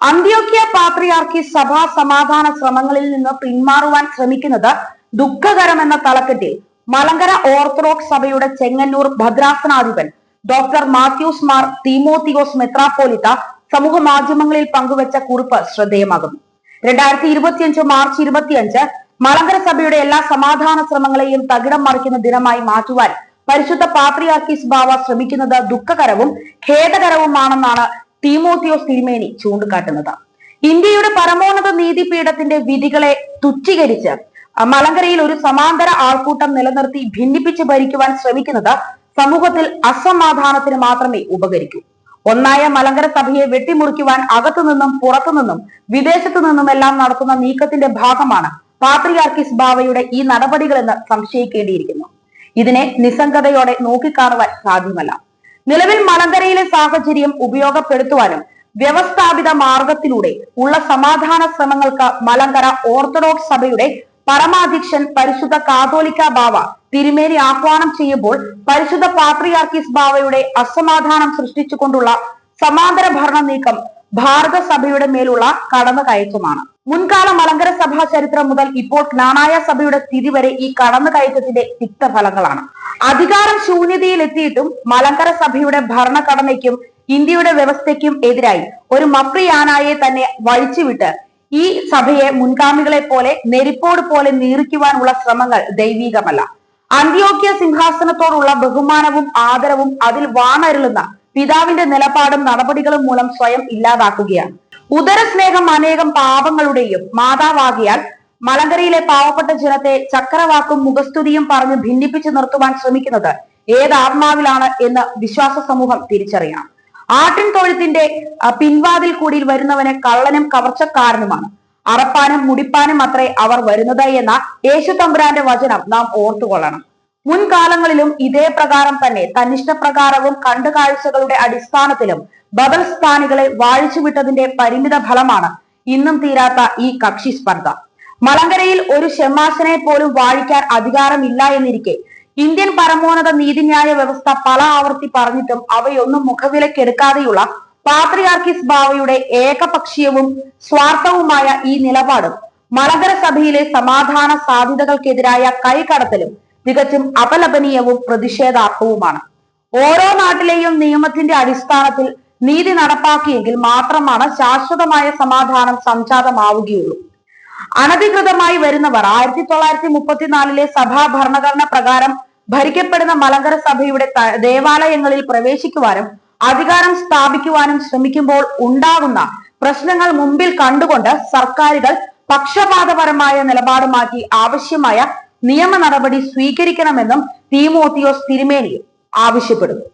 അന്ത്യോക്യ പാത്രിയാർക്കി സഭാ സമാധാന ശ്രമങ്ങളിൽ നിന്ന് പിന്മാറുവാൻ ശ്രമിക്കുന്നത് ദുഃഖകരമെന്ന തലക്കെട്ടിൽ മലങ്കര ഓർത്തഡോക്സ് സഭയുടെ ചെങ്ങന്നൂർ ഭദ്രാസനാധിപൻ ഡോക്ടർ മാത്യൂസ് മാർ തീമോത്തിയോസ് മെത്രാപ്പോലിത്ത സമൂഹ മാധ്യമങ്ങളിൽ പങ്കുവച്ച കുറിപ്പ് ശ്രദ്ധേയമാകുന്നു. രണ്ടായിരത്തി ഇരുപത്തിയഞ്ച് മാർച്ച് ഇരുപത്തിയഞ്ച് മലങ്കര സഭയുടെ എല്ലാ സമാധാന ശ്രമങ്ങളെയും തകിടം മറിക്കുന്ന ദിനമായി മാറ്റുവാൻ പരിശുദ്ധ പാത്രിയാർക്കിസ് ബാവ ശ്രമിക്കുന്നത് ദുഃഖകരവും ഖേദകരവുമാണെന്നാണ് തീമോത്തിയോസ് തിരുമേനി ചൂണ്ടിക്കാട്ടുന്നത്. ഇന്ത്യയുടെ പരമോന്നത നീതിപീഠത്തിന്റെ വിധികളെ തുച്ഛീകരിച്ച് മലങ്കരയിൽ ഒരു സമാന്തര ആൾക്കൂട്ടം നിലനിർത്തി ഭിന്നിപ്പിച്ച് ഭരിക്കുവാൻ ശ്രമിക്കുന്നത് സമൂഹത്തിൽ അസമാധാനത്തിന് മാത്രമേ ഉപകരിക്കൂ. ഒന്നായ മലങ്കര സഭയെ വെട്ടിമുറിക്കുവാൻ അകത്തുനിന്നും പുറത്തുനിന്നും വിദേശത്തു നിന്നുമെല്ലാം നടത്തുന്ന നീക്കത്തിന്റെ ഭാഗമാണ് പാത്രിയാർക്കിസ് ബാവയുടെ ഈ നടപടികളെന്ന് സംശയിക്കേണ്ടിയിരിക്കുന്നു. ഇതിനെ നിസ്സംഗതയോടെ നോക്കിക്കാണുവാൻ സാധ്യമല്ല. നിലവിൽ മലങ്കരയിലെ സാഹചര്യം ഉപയോഗപ്പെടുത്തുവാനും വ്യവസ്ഥാപിത മാർഗത്തിലൂടെ ഉള്ള സമാധാന ശ്രമങ്ങൾക്ക് മലങ്കര ഓർത്തഡോക്സ് സഭയുടെ പരമാധ്യക്ഷൻ പരിശുദ്ധ കാതോലിക്ക ബാവ തിരുമേനി ആഹ്വാനം ചെയ്യുമ്പോൾ പരിശുദ്ധ പാത്രിയാർക്കിസ് ബാവയുടെ അസമാധാനം സൃഷ്ടിച്ചുകൊണ്ടുള്ള സമാന്തര ഭരണ നീക്കം ഭാരത സഭയുടെ മേലുള്ള കടന്നുകയറ്റമാണ്. മുൻകാല മലങ്കര സഭാ ചരിത്രം മുതൽ ഇപ്പോൾ ജ്ഞാനായ സഭയുടെ സ്ഥിതി വരെ ഈ കടന്നുകയറ്റത്തിന്റെ തിക്തഫലങ്ങളാണ്. അധികാരം ശൂന്യതയിൽ എത്തിയിട്ടും മലങ്കര സഭയുടെ ഭരണഘടനയ്ക്കും ഇന്ത്യയുടെ വ്യവസ്ഥയ്ക്കും എതിരായി ഒരു മപ്രിയാനായെ തന്നെ വഴിച്ചുവിട്ട് ഈ സഭയെ മുൻഗാമികളെ പോലെ നെരിപ്പോട് പോലെ നീറിക്കുവാനുള്ള ശ്രമങ്ങൾ ദൈവീകമല്ല. അന്ത്യോക്യ സിംഹാസനത്തോടുള്ള ബഹുമാനവും ആദരവും അതിൽ വാണരുളുന്ന പിതാവിന്റെ നിലപാടും നടപടികളും മൂലം സ്വയം ഇല്ലാതാക്കുകയാണ്. ഉദരസ്നേഹം അനേകം പാപങ്ങളുടെയും മാതാവാകിയാൽ മലങ്കരയിലെ പാവപ്പെട്ട ജനത്തെ ചക്രവാക്കും മുഖസ്തുതിയും പറഞ്ഞ് ഭിന്നിപ്പിച്ചു നിർത്തുവാൻ ശ്രമിക്കുന്നത് ഏത് ആത്മാവിലാണ് എന്ന് വിശ്വാസ സമൂഹം തിരിച്ചറിയണം. ആട്ടിൻ തൊഴുത്തിന്റെ പിൻവാതിൽ കൂടിയിൽ വരുന്നവനെ കള്ളനും കവർച്ചക്കാരനുമാണ്. അറപ്പാനും മുടിപ്പാനും അത്രേ അവർ വരുന്നത് എന്ന യേശു തമ്പുരാന്റെ വചനം നാം ഓർത്തുകൊള്ളണം. മുൻകാലങ്ങളിലും ഇതേ പ്രകാരം തന്നെ തന്നിഷ്ടപ്രകാരവും കണ്ടുകാഴ്ചകളുടെ അടിസ്ഥാനത്തിലും ബദൽ സ്ഥാനികളെ വാഴിച്ചുവിട്ടതിന്റെ പരിമിത ഫലമാണ് ഇന്നും തീരാത്ത ഈ കക്ഷി സ്പർദ്ധ. മലങ്കരയിൽ ഒരു ഷെമാസനെ പോലും വാഴിക്കാൻ അധികാരമില്ല എന്നിരിക്കെ. ഇന്ത്യൻ പരമോന്നത നീതിന്യായ വ്യവസ്ഥ പല ആവർത്തി പറഞ്ഞിട്ടും അവയൊന്നും മുഖവിലക്കെടുക്കാതെയുള്ള പാത്രിയാർക്കിസ് ബാവയുടെ ഏകപക്ഷീയവും സ്വാർത്ഥവുമായ ഈ നിലപാടും മലങ്കര സഭയിലെ സമാധാന സാധ്യതകൾക്കെതിരായ കൈകടത്തലും തികച്ചും അപലപനീയവും പ്രതിഷേധാർഹവുമാണ്. ഓരോ നാട്ടിലെയും നിയമത്തിന്റെ അടിസ്ഥാനത്തിൽ നീതി നടപ്പാക്കിയെങ്കിൽ മാത്രമാണ് ശാശ്വതമായ സമാധാനം സംജാതമാവുകയുള്ളൂ. അനധികൃതമായി വരുന്നവർ ആയിരത്തി തൊള്ളായിരത്തി മുപ്പത്തിനാലിലെ സഭാ ഭരണഘടന പ്രകാരം ഭരിക്കപ്പെടുന്ന മലങ്കര സഭയുടെ ദേവാലയങ്ങളിൽ പ്രവേശിക്കുവാനും അധികാരം സ്ഥാപിക്കുവാനും ശ്രമിക്കുമ്പോൾ ഉണ്ടാകുന്ന പ്രശ്നങ്ങൾ മുമ്പിൽ കണ്ടുകൊണ്ട് സർക്കാരുകൾ പക്ഷപാതപരമായ നിലപാട് മാറ്റി ആവശ്യമായ നിയമ നടപടി സ്വീകരിക്കണമെന്നും തീമോത്തിയോസ് തിരുമേനി ആവശ്യപ്പെടുന്നു.